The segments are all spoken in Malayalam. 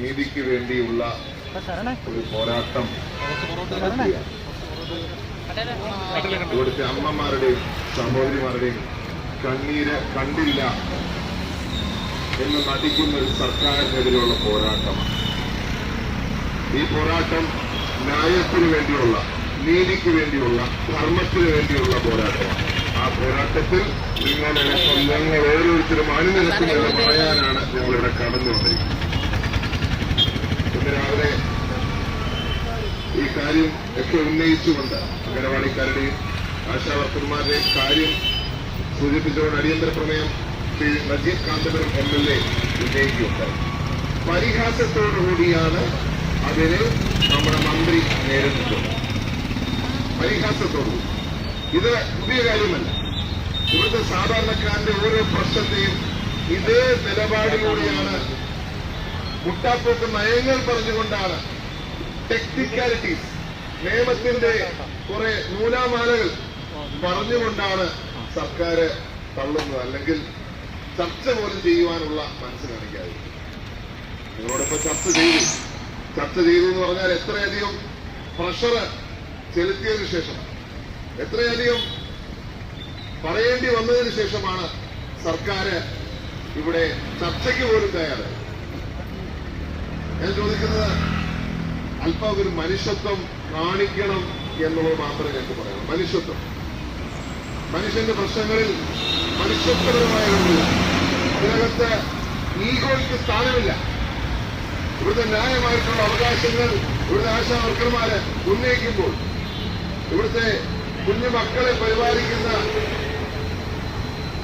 നീതിക്ക് വേണ്ടിയുള്ള ഒരു പോരാട്ടം ഇവിടുത്തെ അമ്മമാരുടെയും സഹോദരിമാരുടെയും കണ്ണീര് കണ്ടില്ല എന്ന് നടിക്കുന്ന ഒരു സർക്കാരിനെതിരെയുള്ള പോരാട്ടമാണ്. ഈ പോരാട്ടം ന്യായത്തിന് വേണ്ടിയുള്ള നീതിക്ക് വേണ്ടിയുള്ള ധർമ്മത്തിന് വേണ്ടിയുള്ള പോരാട്ടമാണ്. ആ പോരാട്ടത്തിൽ നിങ്ങളെ ഞങ്ങൾ ഓരോരുത്തരും അണിനിരത്തുമെന്ന് പറയാനാണ് ഞങ്ങളിവിടെ കടന്നു വന്നിരിക്കുന്നത് ഇന്ന് രാവിലെ ഈ കാര്യം ഒക്കെ ഉന്നയിച്ചുകൊണ്ട് അംഗനവാടിക്കാരുടെയും ആശാവർക്കന്മാരുടെയും കാര്യം സൂചിപ്പിച്ചുകൊണ്ട് അടിയന്തര പ്രമേയം Shri Najeeb Kanthapuram M L A ഉന്നയിക്കുകയുണ്ടായി പരിഹാസത്തോടുകൂടിയാണ് അതിനെ നമ്മുടെ മന്ത്രി നേരിടുന്നത്. പരിഹാസത്തോടുകൂടി ഇത് പുതിയ കാര്യമല്ല. ഇവിടുത്തെ സാധാരണക്കാരന്റെ ഓരോ പ്രശ്നത്തെയും ഇതേ നിലപാടിലൂടെയാണ് മുട്ടാപ്പോക്ക് നയങ്ങൾ പറഞ്ഞുകൊണ്ടാണ് ടെക്നിക്കാലിറ്റീസ് നിയമത്തിന്റെ കുറെ നൂലാമാലകൾ പറഞ്ഞുകൊണ്ടാണ് സർക്കാർ തള്ളുന്നത്. അല്ലെങ്കിൽ ചർച്ച പോലും ചെയ്യുവാനുള്ള മനസ്സ് കാണിക്കാതെ. നിങ്ങളോടൊപ്പം ചർച്ച ചെയ്തു. ചർച്ച ചെയ്തു എന്ന് പറഞ്ഞാൽ എത്രയധികം പ്രഷർ ചെലുത്തിയതിനു ശേഷം എത്രയധികം പറയേണ്ടി വന്നതിന് ശേഷമാണ് സർക്കാർ ഇവിടെ ചർച്ചയ്ക്ക് പോലും തയ്യാറായത്. ഞാൻ ചോദിക്കുന്നത് അല്പം ഒരു മനുഷ്യത്വം കാണിക്കണം എന്നുള്ളത് മാത്രമേ ഞങ്ങൾക്ക് പറയാം മനുഷ്യത്വം. മനുഷ്യന്റെ പ്രശ്നങ്ങളിൽ മനുഷ്യത്വപരമായ ഒന്നുമില്ല അതിനകത്ത് ഈഗോയ്ക്ക് സ്ഥാനമില്ല. ഇവിടുത്തെ ന്യായമായിട്ടുള്ള അവകാശങ്ങൾ ഇവിടുത്തെ ആശാവർക്കർമാരെ ഉന്നയിക്കുമ്പോൾ ഇവിടുത്തെ കുഞ്ഞു മക്കളെ പരിപാലിക്കുന്ന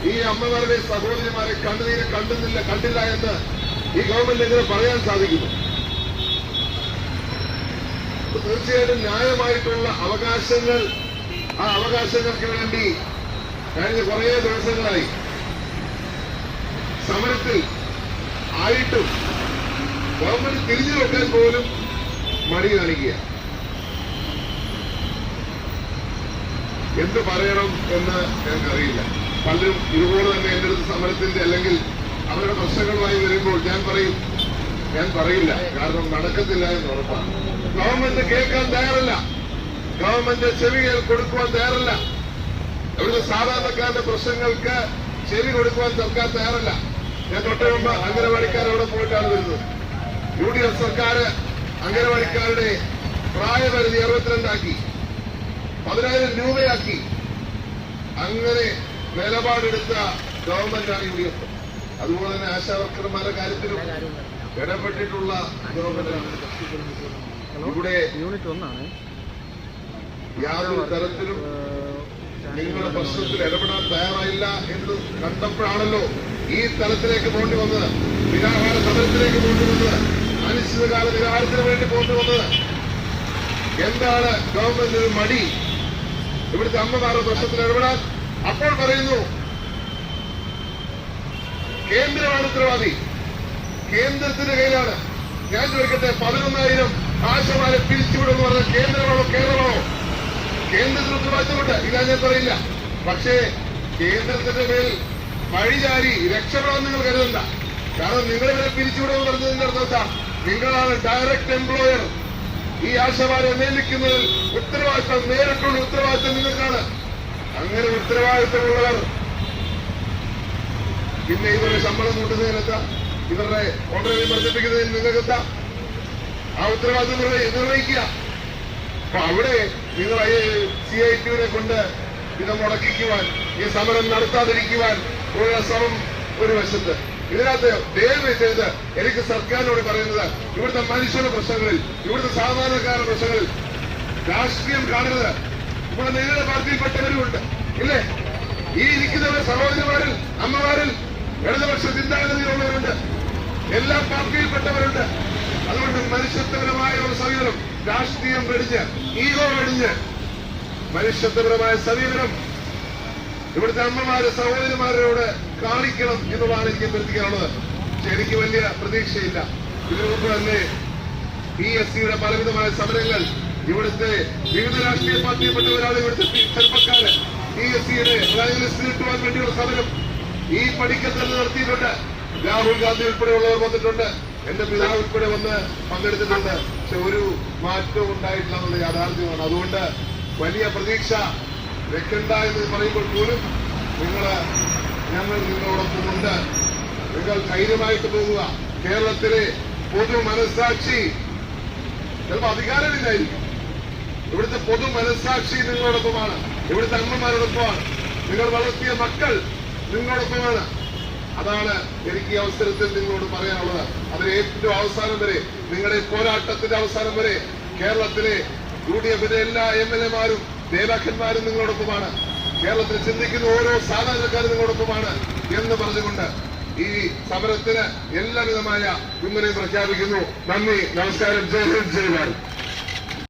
ഈ അമ്മമാരുടെ സഹോദരിമാരെ കണ്ണുനീര് കണ്ടുന്നില്ല കണ്ടില്ല എന്ന് ഈ ഗവൺമെന്റ് എങ്ങനെ പറയാൻ സാധിക്കുന്നു. തീർച്ചയായിട്ടും ന്യായമായിട്ടുള്ള അവകാശങ്ങൾ ആ അവകാശങ്ങൾക്ക് വേണ്ടി കഴിഞ്ഞ കുറേ ദിവസങ്ങളായി സമരത്തിൽ ആയിട്ടും ഗവൺമെന്റ് തിരിഞ്ഞു വെക്കാൻ പോലും മടി കാണിക്കുക എന്ത് പറയണം എന്ന് ഞങ്ങൾക്കറിയില്ല പലരും ഇതുപോലെ തന്നെ എന്റെ അടുത്ത് സമരത്തിന്റെ അല്ലെങ്കിൽ അവരുടെ പ്രശ്നങ്ങളുമായി വരുമ്പോൾ ഞാൻ പറയും ഞാൻ പറയില്ല. കാരണം നടക്കത്തില്ല എന്ന് ഉറപ്പാണ്. ഗവൺമെന്റ് കേൾക്കാൻ തയ്യാറല്ല. ഗവൺമെന്റ് ചെവി കേൾ- കൊടുക്കുവാൻ തയ്യാറല്ല. ഇവിടുത്തെ സാധാരണക്കാരുടെ പ്രശ്നങ്ങൾക്ക് ചെവി കൊടുക്കുവാൻ സർക്കാർ തയ്യാറല്ല. ഞാൻ തൊട്ട് മുമ്പ് അംഗനവാടിക്കാർ അവിടെ പോയിട്ടാണ് വരുന്നത്. യു ഡി എഫ് സർക്കാർ അംഗനവാടിക്കാരുടെ പ്രായപരിധി അറുപത്തിരണ്ടാക്കി. പതിനായിരം രൂപയാക്കി. അങ്ങനെ നിലപാടെടുത്ത ഗവൺമെന്റാണ് യു ഡി എഫ് അതുപോലെ തന്നെ ആശാവർക്കർമാരുടെ കാര്യത്തിലും ഇടപെട്ടിട്ടുള്ള ഇവിടെ യൂണിറ്റ് ഒന്നാണ്. യാതൊരു തരത്തിലും നിങ്ങളുടെ പ്രശ്നത്തിൽ ഇടപെടാൻ തയ്യാറായില്ല എന്ന് കണ്ടപ്പോഴാണല്ലോ ഈ തലത്തിലേക്ക് പോണ്ടി വന്നത്. നിരാഹാര സമരത്തിലേക്ക് പോണ്ടി വന്നത്. അനിശ്ചിതകാല നിരാഹാരത്തിന് വേണ്ടി പോണ്ടി വന്നത്. എന്താണ് ഗവൺമെന്റിന് മടി? ഇവിടുത്തെ അമ്മമാരുടെ പ്രശ്നത്തിൽ ഇടപെടാൻ അപ്പോൾ പറയുന്നു കേന്ദ്രമാണ് ഉത്തരവാദി. കേന്ദ്രത്തിന്റെ കയ്യിലാണ്. ഞാൻ ചോദിക്കട്ടെ പതിനൊന്നായിരം ആശമാരെ പിരിച്ചുവിടുമെന്ന് പറഞ്ഞാൽ കേന്ദ്രമാണോ കേരളമാണോ? കേന്ദ്രത്തിന് ഉത്തരവാദിത്തമുണ്ട് ഇതാ ഞാൻ പറയില്ല. പക്ഷേ കേന്ദ്രത്തിന്റെ മേൽ വഴിചാരി രക്ഷപ്പെടാൻ നിങ്ങൾ കരുതണ്ട. കാരണം നിങ്ങൾ ഇവരെ പിരിച്ചുവിടുമെന്ന് പറഞ്ഞതിന്റെ അർത്ഥം നിങ്ങളാണ് ഡയറക്ട് എംപ്ലോയർ ഈ ആശമാരെ നിയമിക്കുന്നതിൽ ഉത്തരവാദിത്തം നേരിട്ടുള്ള ഉത്തരവാദിത്തം നിങ്ങൾക്കാണ്. അങ്ങനെ ഉത്തരവാദിത്തമുള്ളവർ പിന്നെ ഇവരുടെ ശമ്പളം കൂട്ടുന്നതിനെന്താ ഇവരുടെ ഓണറേറിയം നിങ്ങൾക്ക് എന്താ? ആ ഉത്തരവാദിത്വം നിർവഹി- നിർവഹിക്കുക. അപ്പൊ അവിടെ നിങ്ങൾ സി ഐ ടിയുടെ കൊണ്ട് ഇത് മുടക്കിക്കുവാൻ ഈ സമരം നടത്താതിരിക്കുവാൻ ഒരു ശ്രമം ഒരു വശത്ത്. ഇതിനകത്ത് ദയവ് ചെയ്ത് എനിക്ക് സർക്കാരിനോട് പറയുന്നത് ഇവിടുത്തെ മനുഷ്യരുടെ പ്രശ്നങ്ങളിൽ ഇവിടുത്തെ സാധാരണക്കാരുടെ പ്രശ്നങ്ങളിൽ രാഷ്ട്രീയം കാണരുത്. ഇവിടെ നിങ്ങളുടെ പാർട്ടിയിൽപ്പെട്ടവരുമുണ്ട് ഇല്ലേ? ഈ ഇരിക്കുന്നവർ സഹോദരിമാരിൽ അമ്മമാരിൽ ഇടതുപക്ഷ ചിന്താഗതിയിലുള്ളവരുണ്ട് എല്ലാ പാർട്ടിയിൽപ്പെട്ടവരുണ്ട്. അതുകൊണ്ട് മനുഷ്യത്വപരമായ ഒരു സമീപനം രാഷ്ട്രീയം വെടിഞ്ഞ് ഈഗോ വെടിഞ്ഞ് മനുഷ്യത്വപരമായ സമീപനം ഇവിടുത്തെ അമ്മമാര് സഹോദരിമാരോട് കാണിക്കണം എന്നുള്ളതാണ് എനിക്ക് അഭ്യർത്ഥിക്കാനുള്ളത്. പക്ഷെ എനിക്ക് വലിയ പ്രതീക്ഷയില്ല. ഇതിനു മുമ്പ് തന്നെ പി എസ് സിയുടെ പലവിധമായ സമരങ്ങൾ ഇവിടുത്തെ വിവിധ രാഷ്ട്രീയ പാർട്ടിയിൽപ്പെട്ടവരാണ് ഇവിടുത്തെ ചെറുപ്പക്കാര് പി എസ് സിയുടെ കിട്ടുവാൻ വേണ്ടിയുള്ള സമരം ഈ പഠിക്കൽ തന്നെ നടത്തിയിട്ടുണ്ട്. രാഹുൽ ഗാന്ധി ഉൾപ്പെടെയുള്ളവർ വന്നിട്ടുണ്ട്. എന്റെ പിതാവ് ഉൾപ്പെടെ വന്ന് പങ്കെടുത്തിട്ടുണ്ട്. പക്ഷെ ഒരു മാറ്റവും ഉണ്ടായിട്ടില്ല യാഥാർത്ഥ്യമാണ്. അതുകൊണ്ട് വലിയ പ്രതീക്ഷ വെക്കണ്ട എന്ന് പറയുമ്പോൾ പോലും നിങ്ങൾ ഞങ്ങൾ നിങ്ങളോടൊപ്പമുണ്ട് നിങ്ങൾ ധൈര്യമായിട്ട് പോകുക. കേരളത്തിലെ പൊതു മനസ്സാക്ഷി ചിലപ്പോൾ അധികാരമില്ലായിരിക്കും. ഇവിടുത്തെ പൊതു മനസ്സാക്ഷി നിങ്ങളോടൊപ്പമാണ്. ഇവിടുത്തെ അമ്മമാരോടൊപ്പമാണ് നിങ്ങൾ വളർത്തിയ മക്കൾ നിങ്ങളോടൊപ്പമാണ് അതാണ് എനിക്ക് ഈ അവസരത്തിൽ നിങ്ങളോട് പറയാനുള്ളത്. അതിന് ഏറ്റവും അവസാനം വരെ നിങ്ങളുടെ പോരാട്ടത്തിന്റെ അവസാനം വരെ കേരളത്തിലെ യു ഡി എഫിന്റെ എല്ലാ എം എൽ എമാരും നേതാക്കന്മാരും നിങ്ങളോടൊപ്പമാണ്. കേരളത്തിൽ ചിന്തിക്കുന്ന ഓരോ സാധാരണക്കാരും നിങ്ങളോടൊപ്പമാണ് എന്ന് പറഞ്ഞുകൊണ്ട് ഈ സമരത്തിന് എല്ലാവിധമായ പിന്തുണയും പ്രഖ്യാപിക്കുന്നു. നന്ദി നമസ്കാരം. ജയ് ഹിന്ദ് ജയ് ഭാരത്.